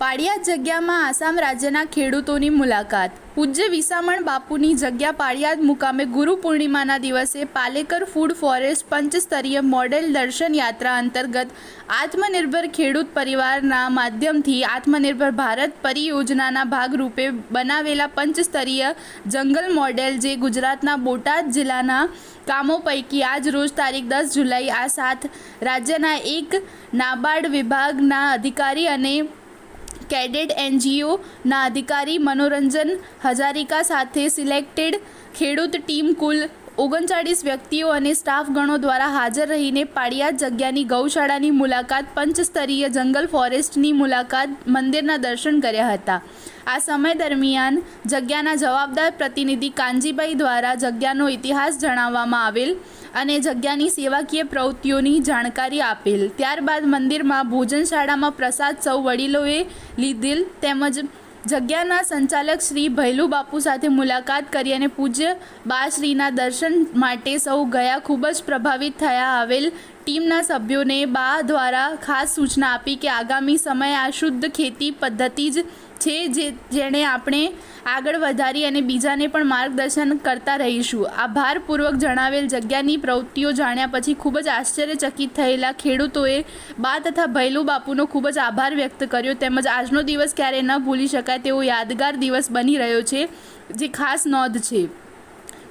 પાળિયાદ જગ્યામાં આસામ રાજ્યના ખેડૂતોની મુલાકાત. પૂજ્ય વિસામણ બાપુની જગ્યા પાળિયાદ મુકામે ગુરુ પૂર્ણિમાના દિવસે પાલેકર ફૂડ ફોરેસ્ટ પંચસ્તરીય મોડેલ દર્શન યાત્રા અંતર્ગત આત્મનિર્ભર ખેડૂત પરિવારના માધ્યમથી આત્મનિર્ભર ભારત પરિયોજનાના ભાગરૂપે બનાવેલા પંચસ્તરીય જંગલ મોડેલ જે ગુજરાતના બોટાદ જિલ્લાના કામો પૈકી આજ રોજ તારીખ દસ જુલાઈ આ સાત રાજ્યના એક નાબાર્ડ વિભાગના અધિકારી અને કેડેટ એનજીઓના અધિકારી મનોરંજન હજારિકા સાથે સિલેક્ટેડ ખેડૂત ટીમ કુલ ઓગણચાળીસ વ્યક્તિઓ અને સ્ટાફ ગણો દ્વારા હાજર રહીને પાળિયાદ જગ્યાની ગૌશાળાની મુલાકાત, પંચસ્તરીય જંગલ ફોરેસ્ટની મુલાકાત, મંદિરના દર્શન કર્યા હતા. આ સમય દરમિયાન જગ્યાના જવાબદાર પ્રતિનિધિ કાનજીભાઈ દ્વારા જગ્યાનો ઇતિહાસ જણાવવામાં આવેલ અને જગ્યાની સેવાકીય પ્રવૃત્તિઓની જાણકારી આપેલ. ત્યારબાદ મંદિરમાં ભોજનશાળામાં પ્રસાદ સૌ વડીલોએ લીધેલ તેમજ જગ્યાના સંચાલક શ્રી ભૈલુ બાપુ સાથે મુલાકાત કરી અને પૂજ્ય બાશ્રીના દર્શન માટે સૌ ગયા. ખૂબ જ પ્રભાવિત થયા આવેલ ટીમના સભ્યોને બા દ્વારા ખાસ સૂચના આપી કે આગામી સમયે આ શુદ્ધ ખેતી પદ્ધતિ જ છે જે જેણે આપણે આગળ વધારી અને બીજાને પણ માર્ગદર્શન કરતા રહીશું. આ ભારપૂર્વક જણાવેલ જગ્યાની પ્રવૃત્તિઓ જાણ્યા પછી ખૂબ જ આશ્ચર્યચકિત થયેલા ખેડૂતોએ બા તથા ભૈલુ બાપુનો ખૂબ જ આભાર વ્યક્ત કર્યો. તેમજ આજનો દિવસ ક્યારેય ન ભૂલી શકાય તેવો યાદગાર દિવસ બની રહ્યો છે, જે ખાસ નોંધ છે.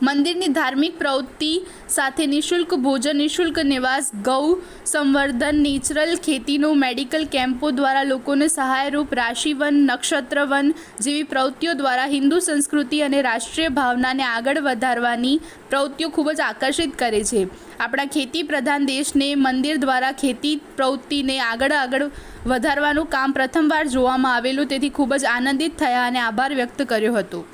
મંદિરની ધાર્મિક પ્રવૃત્તિ સાથે નિઃશુલ્ક ભોજન, નિઃશુલ્ક નિવાસ, ગૌ સંવર્ધન, નેચરલ ખેતીનો, મેડિકલ કેમ્પો દ્વારા લોકોને સહાયરૂપ રાશિવન, નક્ષત્રવન જેવી પ્રવૃત્તિઓ દ્વારા હિન્દુ સંસ્કૃતિ અને રાષ્ટ્રીય ભાવનાને આગળ વધારવાની પ્રવૃત્તિઓ ખૂબ જ આકર્ષિત કરે છે. આપણા ખેતી પ્રધાન દેશને મંદિર દ્વારા ખેતી પ્રવૃત્તિને આગળ આગળ વધારવાનું કામ પ્રથમવાર જોવામાં આવેલું તેથી ખૂબ જ આનંદિત થયા અને આભાર વ્યક્ત કર્યો હતો.